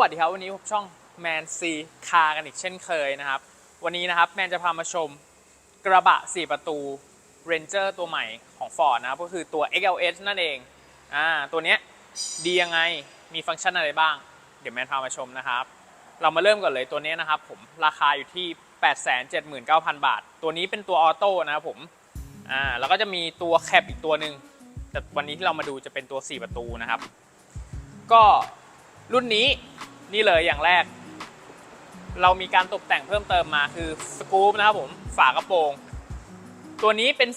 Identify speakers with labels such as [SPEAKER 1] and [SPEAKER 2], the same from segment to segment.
[SPEAKER 1] วัสดีครับวันนี้ผมช่องแมนซีคากันอีกเช่นเคยนะครับ วันนี้นะครับแมนจะพามาชมกระบะ 4 ประตู Ranger ตัวใหม่ของ Ford นะครับก็คือตัว XLS นั่นเองอ่าตัวเนี้ยดียังไงมีฟังก์ชันอะไรบ้าง เดี๋ยวแมนพามาชมนะครับ เรามาเริ่มก่อนเลยตัวเนี้ยนะครับผมราคาอยู่ที่ 879,000 บาท ตัวนี้เป็นตัวออโต้นะครับผมอ่าแล้วก็จะมีตัวแคปอีกตัวหนึ่งแต่วันนี้ที่เรามาดูจะเป็นตัว 4 ประตูนะครับ ก็รุ่นนี้ นี่เลยอย่างแรก เรามีการตกแต่งเพิ่มเติมมาคือสกู๊ปนะครับผมฝากระโปรง ตัวนี้เป็น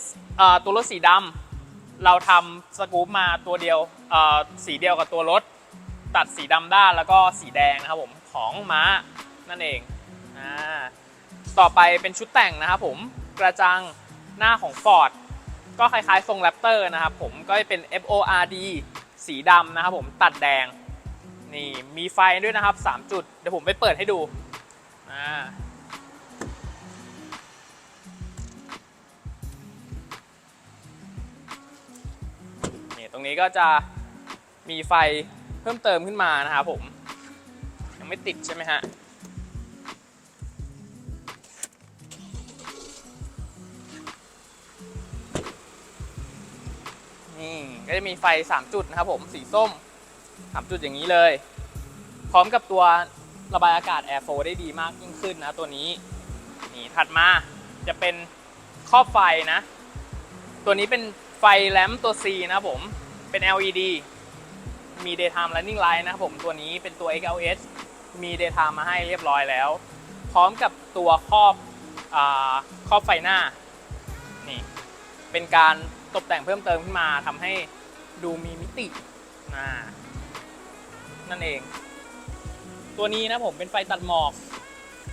[SPEAKER 1] ตัวรถสีดำเราทำสกู๊ปมาตัวเดียวสีเดียวกับตัวรถ ตัดสีดำด้านแล้วก็สีแดงนะครับผมของม้านั่นเองอ่าต่อไปเป็นชุดแต่งนะครับผมกระจังหน้าของ Ford ก็คล้ายๆทรงแรปเตอร์นะครับผมก็เป็น FORD สีดำนะครับผมตัดแดง นี่มีไฟด้วยนะครับ 3 จุด เดี๋ยวผมไปเปิดให้ดูอ่านี่ตรงนี้ก็จะมีไฟเพิ่มเติมขึ้นมานะครับผม ยังไม่ติดใช่ไหมฮะนี่ก็จะมีไฟ 3 จุดนะครับผมสีส้ม 3จุดอย่างนี้เลย พร้อมกับตัวระบายอากาศ Air 4ได้ดีมากยิ่งขึ้นนะตัวนี้นี่ถัดมาจะเป็นครอบไฟนะ ตัวนี้เป็นไฟแลมป์ตัว C นะผมเป็น LED มี daytime running light นะครับผมตัวนี้เป็นตัว XLS มี daytime มาให้เรียบร้อยแล้ว พร้อมกับตัวครอบอครอบไฟหน้านี่เป็นการตกแต่งเพิ่มเติมขึ้นมาทำให้ดูมีมิติอ่า นั่นเอง ตัวนี้นะผมเป็นไฟตัดหมอก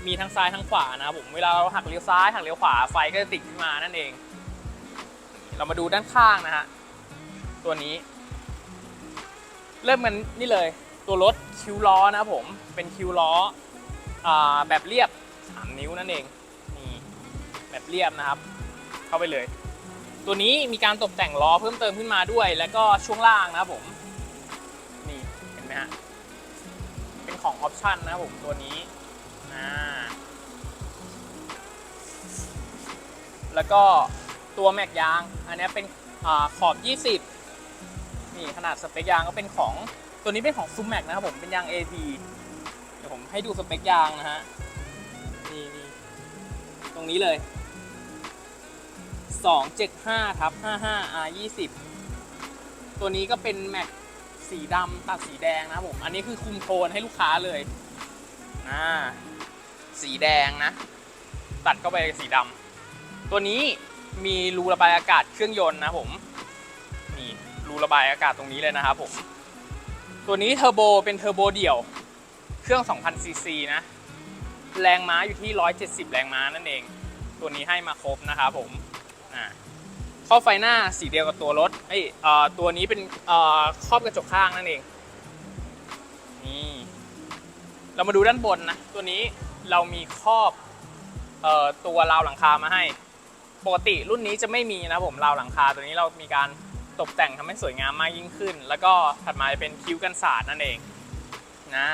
[SPEAKER 1] มีทั้งซ้ายทั้งขวานะครับผมเวลาเราหักเลี้ยวซ้ายหักเลี้ยวขวาไฟก็จะติดขึ้นมานั่นเอง เรามาดูด้านข้างนะฮะตัวนี้ เริ่มกันนี่เลย ตัวรถคิวล้อนะผมเป็นคิวล้ออแบบเรียบ 3 นิ้วนั่นเองนี่แบบเรียบนะครับ เข้าไปเลย ตัวนี้มีการตกแต่งล้อเพิ่มเติมขึ้นมาด้วย แล้วก็ช่วงล่างนะครับผม นี่เห็นไหมฮะ เป็นของออปชั่นนะผมตัวนี้อ่าแล้วก็ตัวแม็กยาง อันนี้เป็นอขอบ 20 นี่ขนาดสเปคยางก็เป็นของตัวนี้เป็นของซูมแม็กนะครับผมเป็นยาง AT เดี๋ยวผมให้ดูสเปคยางนะฮะนี่นี่ตรงนี้เลย 275ทับ55 R 20ตัวนี้ก็เป็นแม็ก สีดำตัดสีแดงนะครับผม อันนี้คือคุมโทนให้ลูกค้าเลยอ่าสีแดงนะ ตัดเข้าไปสีดำตัวนี้มีรูระบายอากาศเครื่องยนต์นะผมนี่รูระบายอากาศตรงนี้เลยนะครับผม ตัวนี้เทอร์โบเป็นเทอร์โบเดี่ยว เครื่อง 2000 ซีซีนะ แรงม้าอยู่ที่ 170 แรงม้านั่นเอง ตัวนี้ให้มาครบนะครับผมอ่า รอบไฟหน้าสีเดียวกับตัวรถเอ้ตัวนี้เป็นครอบกระจกข้างนั่นเองนี่เรามาดูด้านบนนะ ตัวนี้เรามีครอบออตัวราวหลังคามาให้ ปกติรุ่นนี้จะไม่มีนะผมราวหลังคา ตัวนี้เรามีการตกแต่งทำให้สวยงามมากยิ่งขึ้น แล้วก็ถัดมาจะเป็นคิ้วกันศาสตร์นั่นเองนะ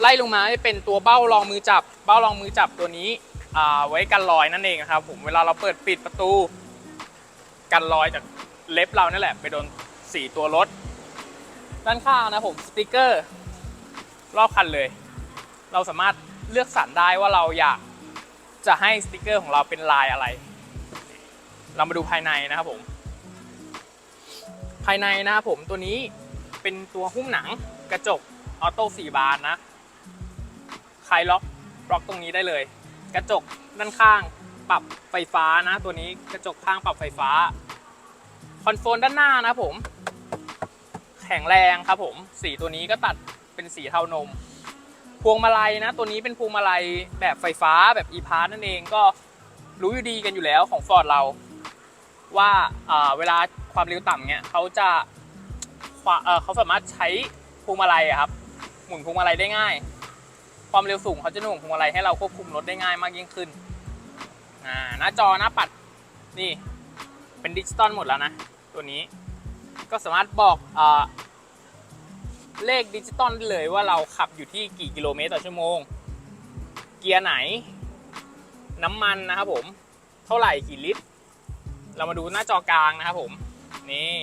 [SPEAKER 1] ไล่ลงมาจะเป็นตัวเบ้ารองมือจับ เบ้ารองมือจับตัวนี้ไว้กันรอยนั่นเองนะครับผมเวลาเราเปิดปิดประตู กันรอยจากเล็บเรานั่นแหละ ไปโดนสีตัวรถ ด้านข้างนะผมสติกเกอร์ รอบคันเลย เราสามารถเลือกสรรได้ว่าเราอยากจะให้สติกเกอร์ของเราเป็นลายอะไร เรามาดูภายในนะครับผม ภายในนะครับผมตัวนี้เป็นตัวหุ้มหนังกระจกออโต้สี่บานนะคลายล็อกล็อกตรงนี้ได้เลย กระจกด้านข้าง ปรับไฟฟ้านะ ตัวนี้กระจกข้างปรับไฟฟ้า คอนโซลด้านหน้านะผม แข็งแรงครับผม สีตัวนี้ก็ตัดเป็นสีเทานม พวงมาลัยนะ ตัวนี้เป็นพวงมาลัยแบบไฟฟ้าแบบ e p a s นั่นเองก็รู้อยู่ดีกันอยู่แล้วของ Ford เรา ว่าเวลาความเร็วต่ำเนี่ยเขาจะเขาสามารถใช้พวงมาลัยครับหมุนพวงมาลัยได้ง่าย ความเร็วสูงเขาจะหน่วงพวงมาลัยให้เราควบคุมรถได้ง่ายมากยิ่งขึ้น อ่าหน้าจอหน้าปัดนี่เป็นดิจิตอลหมดแล้วนะ ตัวนี้ก็สามารถบอกเอเลขดิจิตอลเลยว่าเราขับอยู่ที่กี่กิโลเมตรต่อชั่วโมง เกียร์ไหน น้ำมันนะครับผม เท่าไหร่กี่ลิตร เรามาดูหน้าจอกลางนะครับผม นี่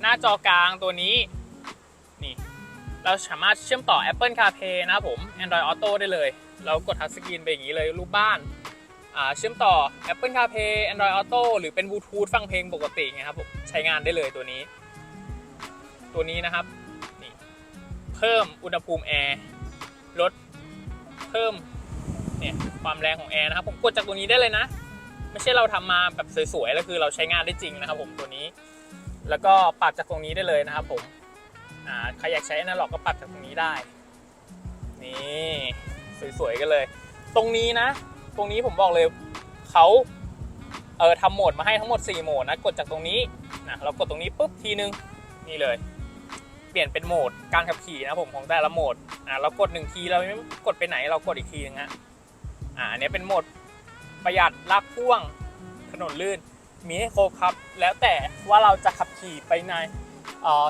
[SPEAKER 1] หน้าจอกลางตัวนี้นี่เราสามารถเชื่อมต่อ Apple CarPlay นะครับผม Android Auto ได้เลย เรากดทัชสกรีนไปอย่างนี้เลยรูปบ้าน เชื่อมต่อ Apple CarPlay Android Auto หรือเป็น Bluetooth ฟังเพลงปกติไงครับผมใช้งานได้เลยตัวนี้ ตัวนี้นะครับนี่เพิ่มอุณหภูมิแอร์ลดเพิ่มเนี่ยความแรงของแอร์นะครับผมกดจากตัวนี้ได้เลยนะ ไม่ใช่เราทำมาแบบสวยๆแล้วคือเราใช้งานได้จริงนะครับผมตัวนี้ แล้วก็ปรับจากตรงนี้ได้เลยนะครับผมใครอยากใช้อนาล็อกก็ปรับจากตรงนี้ได้ นี่สวยๆกันเลย ตรงนี้นะ ตรงนี้ผมบอกเลยเขาเออทำโหมดมาให้ทั้งหมด 4 โหมดนะกดจากตรงนี้นะเรากดตรงนี้ปุ๊บทีนึงนี่เลย เปลี่ยนเป็นโหมดการขับขี่นะผมของแต่ละโหมดอะเรากดหนึ่งทีเราไม่กดไปไหนเรากดอีกทีนึงฮะอ่าอันนี้เป็นโหมดประหยัดลากพ่วงถนนลื่นมีให้ครบครับ แล้วแต่ว่าเราจะขับขี่ไปใน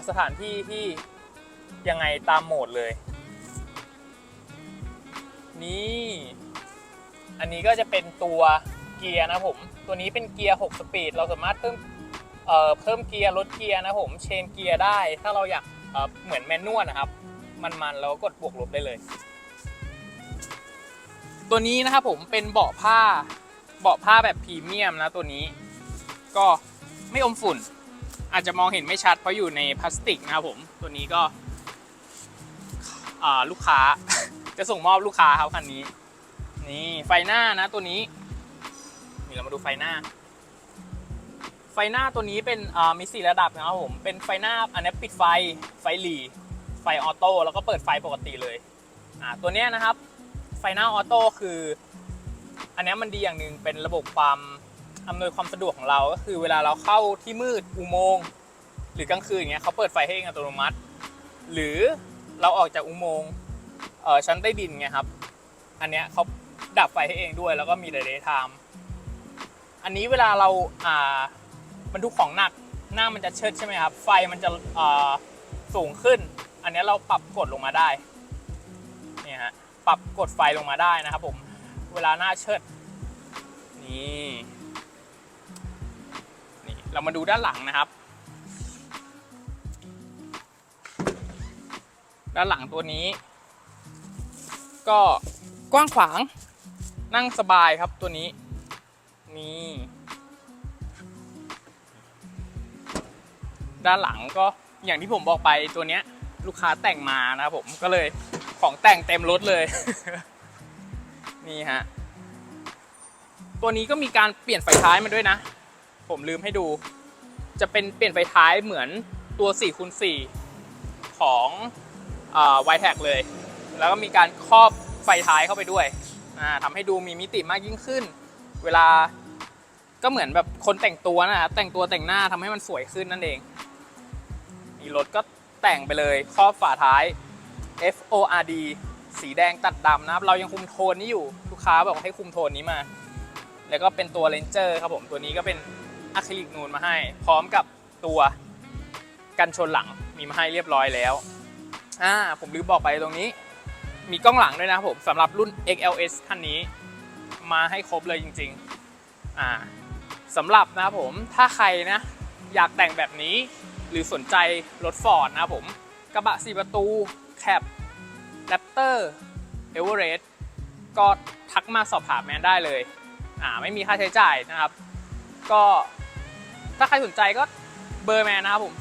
[SPEAKER 1] สถานที่ที่ยังไงตามโหมดเลย นี่ อันนี้ก็จะเป็นตัวเกียร์นะผม ตัวนี้เป็นเกียร์ 6 สปีด เราสามารถเพิ่มเอ่อเพิ่มเกียร์ลดเกียร์นะผม เชนเกียร์ได้ ถ้าเราอยากเอ่อเหมือนแมนนวลนะครับ มันๆเราก็กดบวกลบได้เลย ตัวนี้นะครับผมเป็นเบาะผ้า เบาะผ้าแบบพรีเมียมนะตัวนี้ ก็ไม่อมฝุ่น อาจจะมองเห็นไม่ชัดเพราะอยู่ในพลาสติกนะครับผม ตัวนี้ก็อ่าลูกค้า จะส่งมอบลูกค้าครับคันนี้ นี่ไฟหน้านะตัวนี้นี่เรามาดูไฟหน้า ไฟหน้าตัวนี้เป็นอ่ามีสี่ระดับนะครับผม เป็นไฟหน้าอันนี้ปิดไฟ ไฟหลีไฟออโต้แล้วก็เปิดไฟปกติเลยอ่าตัวเนี้ยนะครับ ไฟหน้าออโต้คือ อันนี้มันดีอย่างหนึ่งเป็นระบบความอำนวยความสะดวกของเรา ก็คือเวลาเราเข้าที่มืดอุโมงค์หรือกลางคืนอย่างเงี้ยเขาเปิดไฟให้เองอัตโนมัติ หรือเราออกจากอุโมงค์ชั้นใต้ดินไงครับ อันเนี้ยเขา ดับไฟให้เองด้วย แล้วก็มีเดย์ไทม์อันนี้เวลาเราอ่าบรรทุกของหนักหน้ามันจะเชิดใช่ไหมครับ ไฟมันจะอ่าสูงขึ้น อันนี้เราปรับกดลงมาได้เนี่ยฮะปรับกดไฟลงมาได้นะครับผมเวลาหน้าเชิดนี่นี่เรามาดูด้านหลังนะครับ ด้านหลังตัวนี้ ก็กว้างขวาง นั่งสบายครับตัวนี้ นี่ ด้านหลังก็อย่างที่ผมบอกไปตัวเนี้ย ลูกค้าแต่งมานะครับผมก็เลยของแต่งเต็มรถเลย นี่ฮะ ตัวนี้ก็มีการเปลี่ยนไฟท้ายมาด้วยนะ ผมลืมให้ดู จะเป็นเปลี่ยนไฟท้ายเหมือนตัว4คูณ4ของวายแท็กเลย แล้วก็มีการครอบไฟท้ายเข้าไปด้วย ทำให้ดูมีมิติมากยิ่งขึ้น เวลาก็เหมือนแบบคนแต่งตัวนะครับแต่งตัวแต่งหน้าทำให้มันสวยขึ้นนั่นเองนี่รถก็แต่งไปเลยครอบฝาท้าย F O R D สีแดงตัดดำนะครับ เรายังคุมโทนนี้อยู่ลูกค้าบอกให้คุมโทนนี้มา แล้วก็เป็นตัวเลนเจอร์ครับผมตัวนี้ก็เป็นอะคริลิกนูนมาให้ พร้อมกับตัวกันชนหลังมีมาให้เรียบร้อยแล้วอ่าผมลืมบอกไปตรงนี้ มีกล้องหลังด้วยนะครับผมสำหรับรุ่น XLS คันนี้ มาให้ครบเลยจริงๆอ่าสำหรับนะครับผมถ้าใครนะอยากแต่งแบบนี้ หรือสนใจรถฟอร์ดนะครับผม กระบะ4ประตูแคปแรปเตอร์เอเวอเรสต์ก็ทักมาสอบถามแมนได้เลยอ่าไม่มีค่าใช้จ่ายนะครับ ก็ถ้าใครสนใจก็เบอร์แมนนะครับผม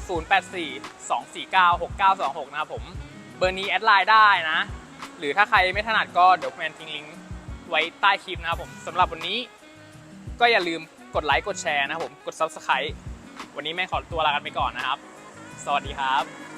[SPEAKER 1] 084 249 6926 นะครับผม เบอร์นี้แอดไลน์ได้นะ หรือถ้าใครไม่ถนัดก็เดี๋ยวแมนทิ้งลิงก์ไว้ใต้คลิปนะครับผมสำหรับวันนี้ก็อย่าลืมกดไลค์กดแชร์นะครับผมกด Subscribe วันนี้แม่ขอตัวลากันไปก่อนนะครับ สวัสดีครับ